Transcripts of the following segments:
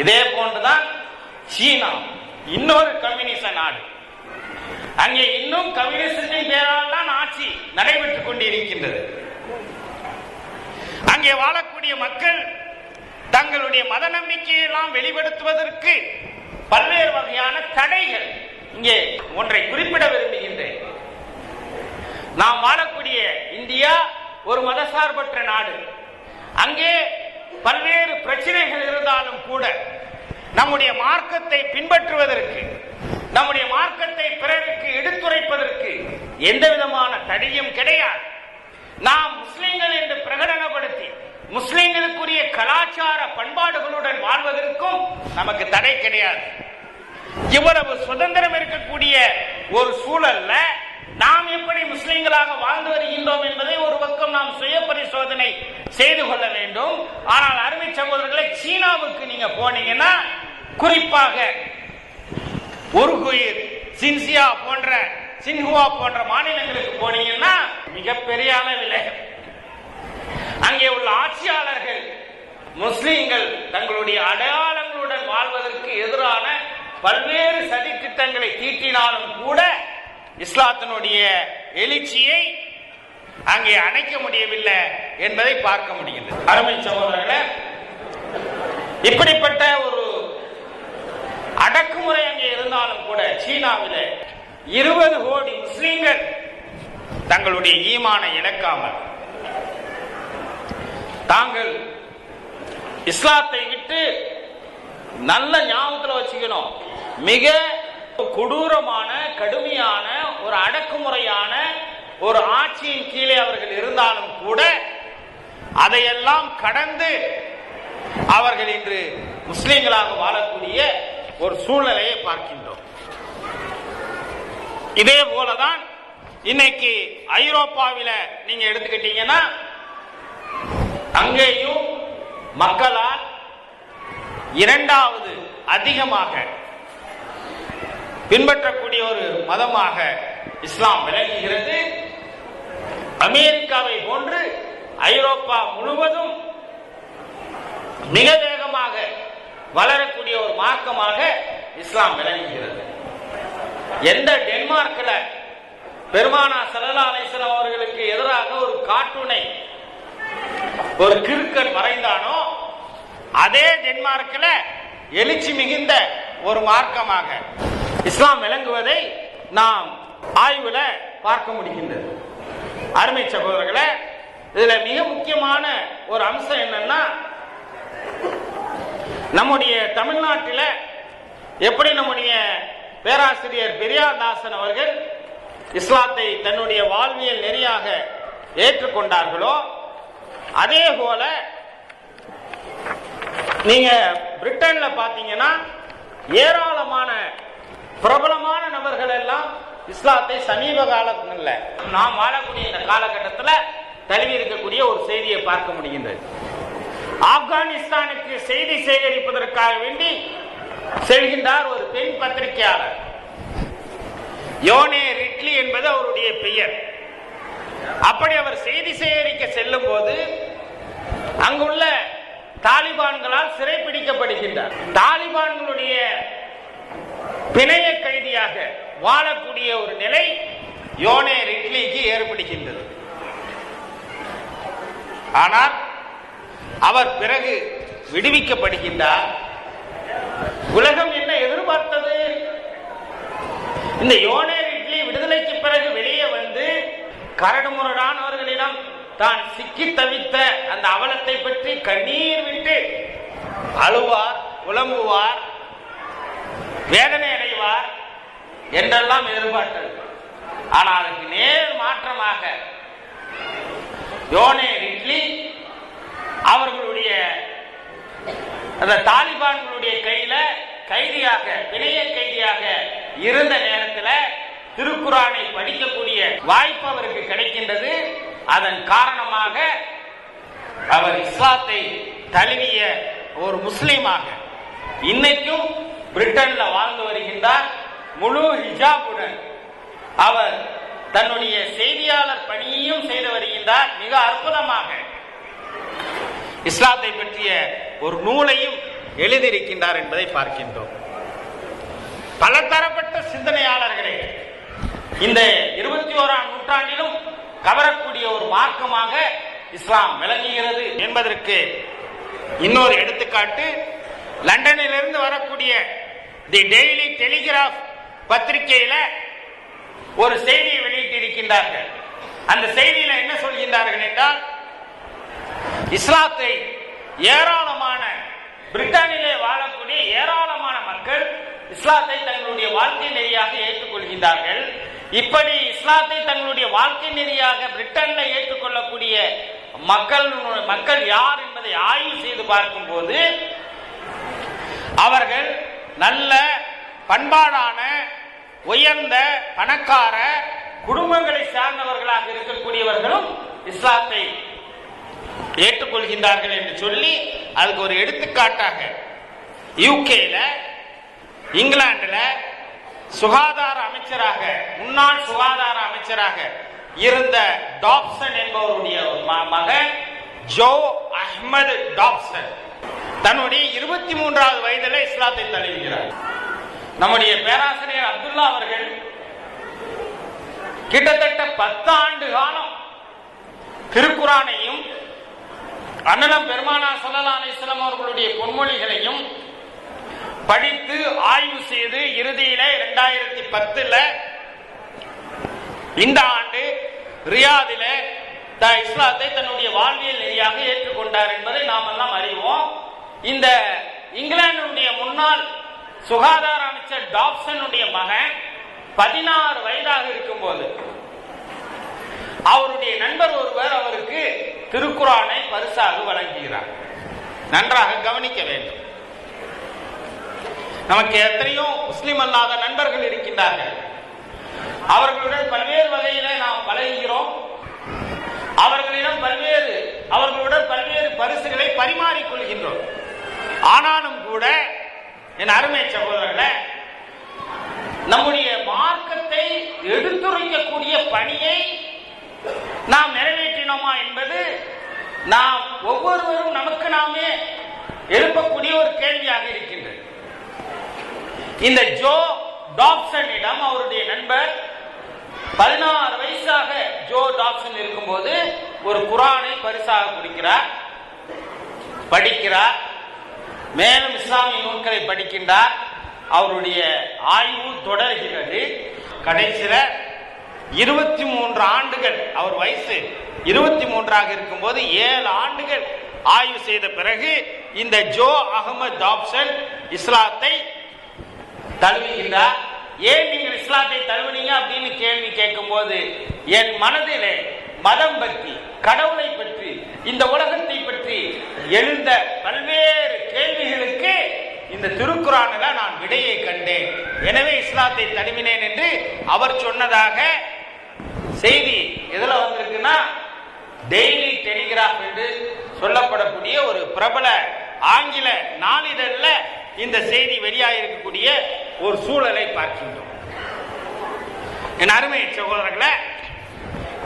இதே போன்றுதான் சீனா இன்னொரு கம்யூனிச நாடு. அங்கே இன்னும் கம்யூனிசத்தின் பேரால் தான் ஆட்சி நடைபெற்றுக் கொண்டிருக்கின்றது. அங்கே வாழக்கூடிய மக்கள் தங்களுடைய மத நம்பிக்கையெல்லாம் வெளிப்படுத்துவதற்கு பல்வேறு வகையான தடைகள் இங்கே ஒன்றை குறிப்பிட விரும்புகின்றேன். நாம் வாழக்கூடிய இந்தியா ஒரு மதசார்பற்ற நாடு. அங்கே பல்வேறு பிரச்சனைகள் இருந்தாலும் கூட நம்முடைய மார்க்கத்தை பின்பற்றுவதற்கு நம்முடைய மார்க்கத்தை பிறருக்கு எடுத்துரைப்பதற்கு எந்த விதமான தடையும் கிடையாது. நாம் முஸ்லிம்கள் என்று பிரகடனப்படுத்தி முஸ்லிம்களுக்குரிய கலாச்சார பண்பாடுகளுடன் வாழ்வதற்கும் நமக்கு தடை கிடையாது. இவ்வளவு சுதந்திரம் இருக்கக்கூடிய ஒரு சூழல்ல முஸ்லிம்களாக வாழ்ந்து வருகின்றோம் என்பதை ஒரு பக்கம் நாம் சுய பரிசோதனை செய்து கொள்ள வேண்டும். ஆனால் அருமை சகோதரர்களை சீனாவுக்கு நீங்க போனீங்கன்னா குறிப்பாக உருகுயிர் சின்சியா போன்ற சின்ஹுவா போன்ற மாநிலங்களுக்கு போனீங்கன்னா மிகப்பெரிய அளவில் அங்கே உள்ள ஆட்சியாளர்கள் முஸ்லிம்கள் தங்களுடைய அடையாளங்களுடன் வாழ்வதற்கு எதிரான பல்வேறு சதி திட்டங்களை தீட்டினாலும் கூட இஸ்லாத்தினுடைய எழுச்சியை அங்கே அணைக்க முடியவில்லை என்பதை பார்க்க முடிகின்றது. அருமை சகோதரர்களே இப்படிப்பட்ட ஒரு அடக்குமுறை அங்கே இருந்தாலும் கூட சீனாவில் இருபது கோடி முஸ்லீம்கள் தங்களுடைய ஈமானை இழக்காமல் தாங்கள் இஸ்லாத்தை விட்டு நல்ல ஞாபகத்தில் வச்சுக்கணும். மிக கொடூரமான கடுமையான ஒரு அடக்குமுறையான ஒரு ஆட்சியின் கீழே அவர்கள் இருந்தாலும் கூட அதையெல்லாம் கடந்து அவர்கள் இன்று முஸ்லிம்களாக வாழக்கூடிய ஒரு சூழ்நிலையை பார்க்கின்றோம். இதே போலதான் இன்னைக்கு ஐரோப்பாவில நீங்க எடுத்துக்கிட்டீங்கன்னா அங்கேயும் மக்களால் இரண்டாவது அதிகமாக பின்பற்றக்கூடிய ஒரு மதமாக இஸ்லாம் விளங்குகிறது. அமெரிக்காவை போன்று ஐரோப்பா முழுவதும் மிக வேகமாக வளரக்கூடிய ஒரு மார்க்கமாக இஸ்லாம் விளங்குகிறது. எந்த டென்மார்க்கில் பெருமானா சல்லா அலிஸ்லாம் அவர்களுக்கு எதிராக ஒரு கார்ட்டூனை ஒரு கிறுக்கன் வரைந்தானோ அதே டென்மார்க்கில் எழுச்சி மிகுந்த ஒரு மார்க்கமாக இஸ்லாம் விளங்குவதை நாம் ஆய்வுல பார்க்க முடிகின்றது. அருமை சகோதரர்களே இதுல மிக முக்கியமான ஒரு அம்சம் என்னன்னா நம்முடைய தமிழ்நாட்டில் எப்படி நம்முடைய பேராசிரியர் பெரியார்தாசன் அவர்கள் இஸ்லாத்தை தன்னுடைய வாழ்வியல் நெறியாக ஏற்றுக்கொண்டார்களோ அதே போல நீங்க பிரிட்டன்ல பாத்தீங்கன்னா ஏராளமான பிரபலமான நபர்கள் எல்லாம் இஸ்லாத்தை சமீப காலத்தில் நாம் வாழக்கூடிய இந்த காலகட்டத்தில் தழுவி இருக்கக்கூடிய ஒரு செய்தியை பார்க்க முடிகின்றது. ஆப்கானிஸ்தானுக்கு செய்தி சேகரிப்பதற்காக வேண்டி செல்கின்றார் ஒரு பெண் பத்திரிகையாளர். யோனே ரிட்லி என்பது அவருடைய பெயர். அப்படி அவர் செய்தி சேகரிக்க செல்லும் போது அங்குள்ள தாலிபான்களால் சிறைப்பிடிக்கப்படுகின்றார். தாலிபான்களுடைய பிணைய கைதியாக வாழக்கூடிய ஒரு நிலை யோனே ரிட்லிக்கு ஏற்படுகின்றது. ஆனால் அவர் பிறகு விடுவிக்கப்படுகின்றார். உலகம் என்ன எதிர்பார்த்தது? இந்த யோனே ரிட்லி விடுதலைக்கு பிறகு வெளியே வந்து கரடுமுரடானவர்களிடம் தான் சிக்கி தவித்த அந்த அவலத்தை பற்றி கண்ணீர் விட்டு அழுவார் புலம்புவார் வேதனை அடைவார். என்றெல்லாம் எதிர்பார்த்தது. ஆனால் அதுக்கு நேர் மாற்றமாக யோனே இட்லி அவர்களுடைய அந்த தாலிபான்களுடைய கையில கைதியாக பிணைய கைதியாக இருந்த நேரத்தில் திருக்குறானை படிக்கக்கூடிய வாய்ப்பு அவருக்கு கிடைக்கின்றது. அதன் காரணமாக அவர் இஸ்லாத்தை தழுவிய ஒரு முஸ்லீமாக இன்னைக்கும் பிரிட்டன்ல வாழ்ந்து வருகின்றார். முழு ஹிஜாபுடன் அவர் தன்னுடைய செய்தியாளர் பணியையும் செய்து வருகின்றார். மிக அற்புதமாக. இஸ்லாத்தை பற்றிய ஒரு நூலையும் எழுதியிருக்கின்றார் என்பதை பார்க்கின்றோம். பலதரப்பட்ட சிந்தனையாளர்களே இந்த இருபத்தி ஓராம் நூற்றாண்டிலும் கவரக்கூடிய ஒரு மார்க்கமாக இஸ்லாம் விளங்குகிறது என்பதற்கு இன்னொரு எடுத்துக்காட்டு லண்டனிலிருந்து வரக்கூடிய தி டெய்லி டெலிகிராஃப் பத்திரிகையில ஒரு செய்தியை வெளியிட்டிருக்கின்றார்கள். அந்த செய்தியில என்ன சொல்கின்றார்கள் என்றால் இஸ்லாத்தை ஏராளமான பிரிட்டனிலே வாழக்கூடிய ஏராளமான மக்கள் இஸ்லாத்தை தங்களுடைய வாழ்க்கை நெறியாக ஏற்றுக்கொள்கின்றார்கள். இப்படி இஸ்லாத்தை தங்களுடைய வாழ்க்கை நெறியாக பிரிட்டன்ல ஏற்றுக்கொள்ளக்கூடிய மக்கள் மக்கள் யார் என்பதை ஆய்வு செய்து பார்க்கும்போது அவர்கள் நல்ல பண்பாடான உயர்ந்த பணக்கார குடும்பங்களை சார்ந்தவர்களாக இருக்கக்கூடியவர்களும் இஸ்லாத்தை ஏற்றுக்கொள்கின்றார்கள் என்று சொல்லி அதுக்கு ஒரு எடுத்துக்காட்டாக யூகேல இங்கிலாந்துல சுகாதார அமைச்சராக முன்னாள் சுகாதார அமைச்சராக இருந்த டாப்சன் என்பவருடைய மகன் ஜோ அஹ்மது டாப்சன் தன்னுடைய இருபத்தி மூன்றாவது வயதில் இஸ்லாத்தை தழுவுகிறார் நம்முடைய பேராசிரியர் அப்துல்லா அவர்கள் கிட்டத்தட்ட பத்து ஆண்டு காலம் திருக்குறானையும் அண்ணலம் பெருமானா சல்லா அலிஸ்லாம் அவர்களுடைய பொன்மொழிகளையும் படித்து ஆய்வு செய்து இறுதியில இரண்டாயிரத்தி பத்துல இந்த ஆண்டு ரியாதில த இஸ்லாத்தை தன்னுடைய வாழ்வியல் நெறியாக ஏற்றுக்கொண்டார் என்பதை நாம் எல்லாம் அறிவோம். இந்த இங்கிலாந்துடைய முன்னாள் சுகாதார அமைச்சர் டாப்சனுடைய மகன் பதினாறு வயதாக இருக்கும் போது அவருடைய நண்பர் ஒருவர் அவருக்கு திருக்குறானை பரிசாக வழங்குகிறார். நன்றாக கவனிக்க வேண்டும். நமக்கு எத்தனையோ முஸ்லிம் அல்லாத நண்பர்கள் இருக்கின்றார்கள். அவர்களுடன் பல்வேறு வகையில நாம் பழகுகிறோம். அவர்களிடம் பல்வேறு அவர்களுடன் பல்வேறு பரிசுகளை பரிமாறிக் கொள்கின்றோம் ஆனாலும் கூட என் அருமை சகோதரர்களே நம்முடைய மார்க்கத்தை எடுத்துரைக்கக்கூடிய பணியை நாம் நிறைவேற்றினோமா என்பது நாம் ஒவ்வொருவரும் நமக்கு நாமே எழுப்பக்கூடிய ஒரு கேள்வியாக இருக்கின்றது. இந்த ஜோ டாப்சனிடம் அவருடைய நண்பர் பதினாறு வயசாக ஜோ டாப்சன் இருக்கும்போது ஒரு குரானை பரிசாக குடிக்கிறார் படிக்கிறார் மேலும் இஸ்லாமிய நூல்களை படிக்கின்றார். அவருடைய ஆய்வு தொடர்கிறது. கடைசியில இருபத்தி மூன்று ஆண்டுகள் அவர் வயசு இருபத்தி மூன்றாக இருக்கும்போது ஏழு ஆண்டுகள் ஆய்வு செய்த பிறகு இந்த ஜோ அகமது டாப்சன் இஸ்லாத்தை தழுவுகின்றார். ஏன் நீங்கள் இஸ்லாத்தை தழுவினீங்க அப்படின்னு கேள்வி கேட்கும்போது என் மனதிலே மதம் பற்றி கடவுளை பற்றி இந்த உலகத்தை பற்றி எழுந்த பல்வேறு கேள்விகளுக்கு இந்த திருக்குறானில் நான் விடையை கண்டேன். எனவே இஸ்லாத்தை தழுவினேன் என்று அவர் சொன்னதாக செய்தி எதில் வந்திருக்குன்னா டெய்லி டெலிகிராஃப் என்று சொல்லப்படக்கூடிய ஒரு பிரபல ஆங்கில நாளிதழில் இந்த செய்தி வெளியாகிருக்கக்கூடிய ஒரு சூழலை பார்க்கின்றோம். என் அருமை சகோதரர்களை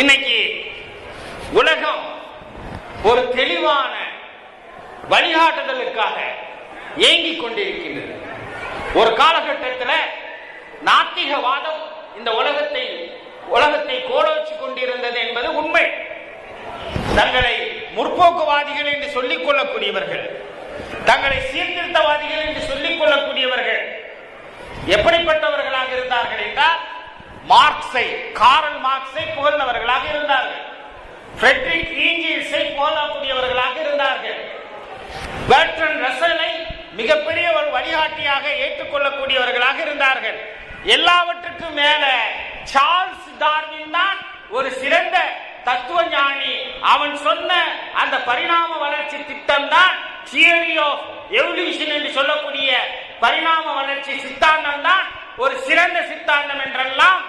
இன்னைக்கு உலகம் ஒரு தெளிவான வழிகாட்டுதலுக்காக ஏங்கிக் கொண்டிருக்கின்றது. ஒரு காலகட்டத்தில் நாத்திகவாதம் இந்த உலகத்தை உலகத்தை கோலோச்சு கொண்டிருந்தது என்பது உண்மை. தங்களை முற்போக்குவாதிகள் என்று சொல்லிக் கொள்ளக்கூடியவர்கள் தங்களை சீர்திருத்தவாதிகள் என்று சொல்லிக் கொள்ளக்கூடியவர்கள் எப்படிப்பட்டவர்களாக இருந்தார்கள் என்றால் மார்க்ஸை காரல் மார்க்ஸை புகழ்ந்தவர்களாக இருந்தார்கள். புகழக்கூடியவர்களாக இருந்தார்கள். பேர்டன் ரசலை மிகப்பெரிய ஒரு வழிகாட்டியாக ஏற்றுக்கொள்ளக்கூடியவர்களாக இருந்தார்கள். எல்லாவற்றுக்கும் மேல சார்ல்ஸ் டார்வின் தான் ஒரு சிறந்த தத்துவ ஞானி அவன் சொன்ன அந்த பரிணாம வளர்ச்சி திட்டம் தான் தியரி ஆஃப் எவல்யூஷன் என்று சொல்லக்கூடிய பரிணாம வளர்ச்சி சித்தாந்தம் தான் ஒரு சிறந்த சித்தாந்தம் என்றெல்லாம்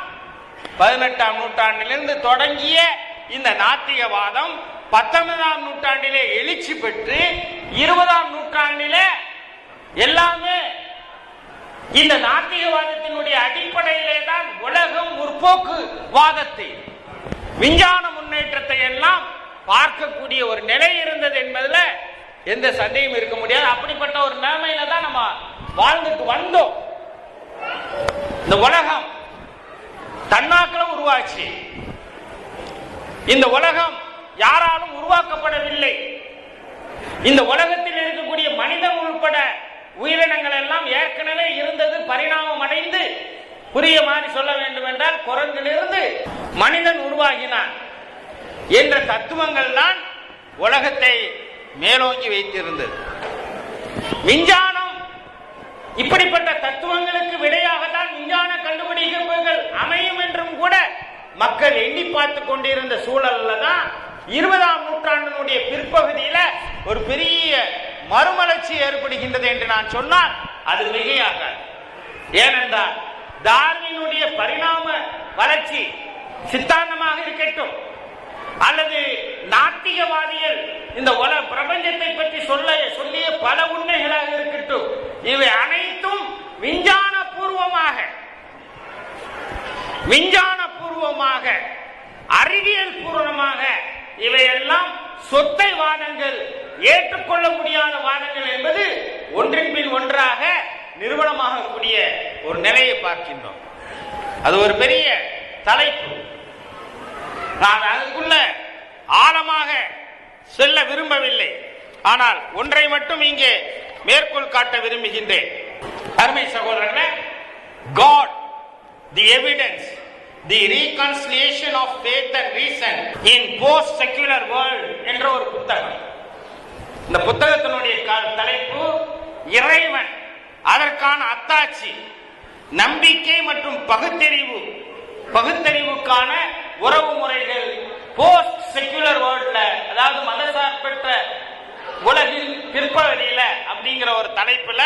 பதினெட்டாம் நூற்றாண்டிலிருந்து தொடங்கிய இந்த நாத்திகவாதம் பத்தொன்பதாம் நூற்றாண்டிலே எழுச்சி பெற்று இருபதாம் நூற்றாண்டிலே எல்லாமே இந்த நாத்திகவாதத்தினுடைய அடிப்படையிலே தான் உலகம் முற்போக்கு வாதத்தை விஞ்ஞான முன்னேற்றத்தை எல்லாம் பார்க்கக்கூடிய ஒரு நிலை இருந்தது என்பதுல எந்த சந்தேகம் இருக்க முடியாது. அப்படிப்பட்ட ஒரு நிலைமையில தான் நம்ம வாழ்ந்துட்டு வந்தோம். இந்த உலகம் தன்னாக்களும் உருவாச்சு. இந்த உலகம் யாராலும் உருவாக்கப்படவில்லை. இந்த உலகத்தில் இருக்கக்கூடிய மனிதன் உள்பட உயிரினங்கள் எல்லாம் ஏற்கனவே இருந்தது பரிணாமம் அடைந்து புரிய மாதிரி சொல்ல வேண்டும் என்றால் குரங்கிலிருந்து மனிதன் உருவாகினான் என்ற தத்துவங்கள் தான் உலகத்தை மேலோங்கி வைத்திருந்தது. விஞ்ஞானம் இப்படிப்பட்ட தத்துவங்களுக்கு விடையாகத்தான் விஞ்ஞான கண்டுபிடிப்புகள் அமையும் என்றும் கூட மக்கள் எண்ணி பார்த்து கொண்டிருந்த சூழல்ல தான் இருபதாம் நூற்றாண்டினுடைய பிற்பகுதியில ஒரு பெரிய மறுமலர்ச்சி ஏற்படுகின்றது என்று நான் சொன்னால் அது மிகையாகாது. ஏனென்றால் டார்வினுடைய பரிணாம வளர்ச்சி சித்தாந்தமாக இருக்கட்டும் அல்லது நாத்திகவாதிகள் இந்த உல பிரபஞ்சத்தை பற்றி சொல்ல சொல்லிய பல உண்மைகளாக இருக்கட்டும் இவை அனைத்தும் விஞ்ஞான பூர்வமாக விஞ்ஞான பூர்வமாக அறிவியல் பூர்வமாக இவையெல்லாம் சொத்தை வாதங்கள் ஏற்றுக்கொள்ள முடியாத வாதங்கள் என்பது ஒன்றின் பின் ஒன்றாக நிறுவனமாகக்கூடிய ஒரு நிலையை பார்க்கின்றோம். அது ஒரு பெரிய தலைப்பு. நான் அதுக்குள்ள ஆழமாக செல்ல விரும்பவில்லை. ஆனால் ஒன்றை மட்டும் இங்கே மேற்கோள் காட்ட விரும்புகின்றேன். அருமை சகோதரர்களே God the evidence the reconciliation of faith and reason in post secular world என்ற ஒரு புத்தகம். இந்த புத்தகத்தினுடைய தலைப்பு இறைவன் அதற்கான அத்தாட்சி நம்பிக்கை மற்றும் பகுத்தறிவு பகுத்தறிவுக்கான உறவு முறைகள் போஸ்ட் செக்யூலர் வேர்ல்ட்ல அதாவது மதசார்பற்ற உலகில் பிற்பகுதியில அப்படிங்கிற ஒரு தலைப்புல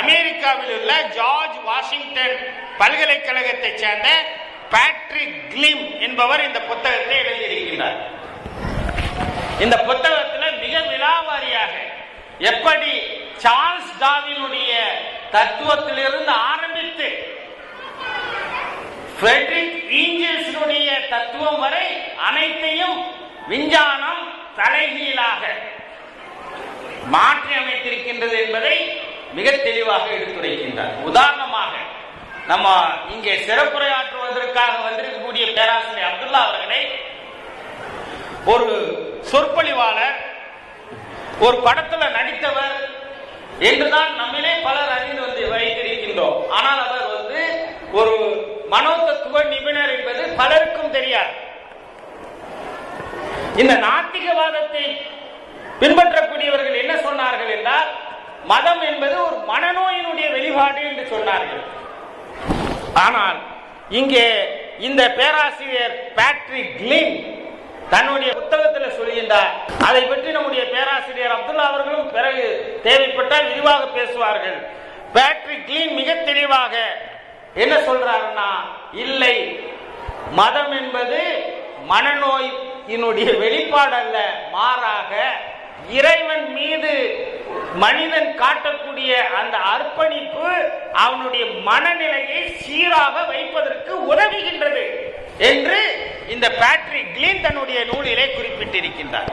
அமெரிக்காவில் உள்ள ஜார்ஜ் வாஷிங்டன் பல்கலைக்கழகத்தை சேர்ந்த பேட்ரிக் கிளிம் என்பவர் இந்த புத்தகத்தை எழுதியிருக்கின்றார். இந்த புத்தகத்தில் மிக விலாவாரியாக எப்படி சார்ல்ஸ் டாவினுடைய தத்துவத்திலிருந்து ஆரம்பித்து தத்துவம் வரை அனைத்தையும் விஞ்ஞானம் தலைகீழாக மாற்றி அமைத்திருக்கின்றது என்பதை மிக தெளிவாக எடுத்துரைக்கின்றார். உதாரணம் நம்ம இங்கே சிறப்புரையாற்றுவதற்காக வந்திருக்கக்கூடிய பேராசிரியர் அப்துல்லா அவர்களை ஒரு சொற்பொழிவாளர் ஒரு படத்துல நடித்தவர் என்றுதான் நம்மிலே பலர் அறிந்து வந்து வைத்திருக்கின்றோம். ஆனால் அவர் வந்து ஒரு மனோதத்துவ நிபுணர் என்பது பலருக்கும் தெரியாது. இந்த நாத்திகவாதத்தை பின்பற்றக்கூடியவர்கள் என்ன சொன்னார்கள் என்றால் மதம் என்பது ஒரு மனநோயினுடைய வெளிப்பாடு என்று சொன்னார்கள். ஆனால் இங்கே இந்த பேராசிரியர் பேட்ரிக் கிளின் தன்னுடைய புத்தகத்தில் சொல்கின்றார் அதை பற்றி நம்முடைய பேராசிரியர் அப்துல்லா அவர்களும் பிறகு தேவைப்பட்டால் விரிவாக பேசுவார்கள். பேட்ரிக் கிளீன் மிக தெளிவாக என்ன சொல்றாருன்னா இல்லை மதம் என்பது மனநோயினுடைய வெளிப்பாடு அல்ல மாறாக இறைவன் மீது மனிதன் காட்டக்கூடிய அந்த அர்ப்பணிப்பு அவனுடைய மனநிலையை சீராக வைப்பதற்கு உதவுகின்றது என்று இந்த பேட்ரி கிளீன் தன்னுடைய நூலிலே குறிப்பிட்டிருக்கின்றார்.